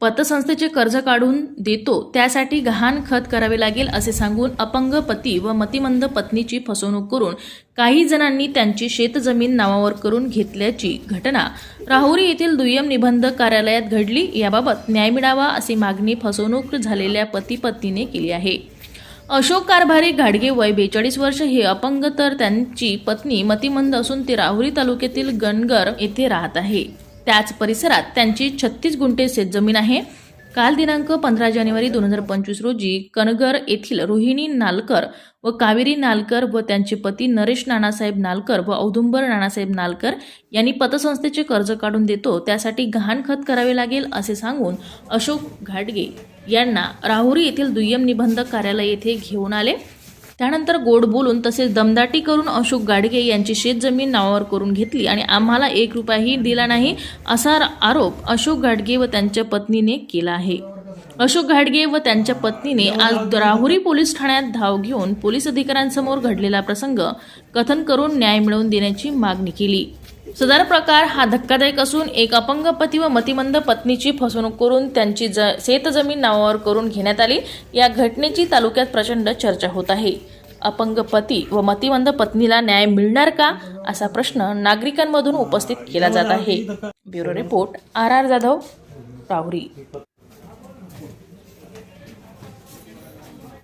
पतसंस्थेचे कर्ज काढून देतो त्यासाठी गहाण खत करावे लागेल असे सांगून अपंग पती व मतिमंद पत्नीची फसवणूक करून काही जणांनी त्यांची शेतजमीन नावावर करून घेतल्याची घटना. राहुरी येथील दुय्यम निबंधक कार्यालयात घडली. याबाबत न्याय मिळावा अशी मागणी फसवणूक झालेल्या पती पत्नीने केली आहे. अशोक कारभारी घाडगे वय बेचाळीस वर्ष. हे अपंग तर त्यांची पत्नी मतिमंद असून ते राहुरी तालुक्यातील गणगर येथे राहत आहे. त्याच परिसरात त्यांची छत्तीस गुंठे शेतजमीन आहे. काल दिनांक पंधरा जानेवारी दोन हजार पंचवीस रोजी कनगर येथील रोहिणी नालकर व कावेरी नालकर व त्यांचे पती नरेश नानासाहेब नालकर व औदुंबर नानासाहेब नालकर यांनी पतसंस्थेचे कर्ज काढून देतो त्यासाठी गहाणखत करावे लागेल असे सांगून अशोक घाटगे यांना राहुरी येथील दुय्यम निबंधक कार्यालय येथे घेऊन आले. त्यानंतर गोड बोलून तसेच दमदाटी करून अशोक गाडगे यांची शेतजमीन नावावर करून घेतली आणि आम्हाला एक रुपयाही दिला नाही असा आरोप अशोक गाडगे व त्यांच्या पत्नीने केला आहे. अशोक घाडगे व त्यांच्या पत्नीने आज राहुरी पोलीस ठाण्यात धाव घेऊन पोलीस अधिकाऱ्यांसमोर घडलेला प्रसंग कथन करून न्याय मिळवून देण्याची मागणी केली. सदर प्रकार हा धक्कादायक असून एक अपंग पती व मतिमंद पत्नीची फसवणूक करून त्यांची ज शेतजमीन नावावर करून घेण्यात आली. या घटनेची तालुक्यात प्रचंड चर्चा होत आहे. अपंग पती व मतिमंद पत्नीला न्याय मिळणार का? असा प्रश्न नागरिकांमधून उपस्थित केला जात आहे. Bureau report R R Jadhav Rahuri.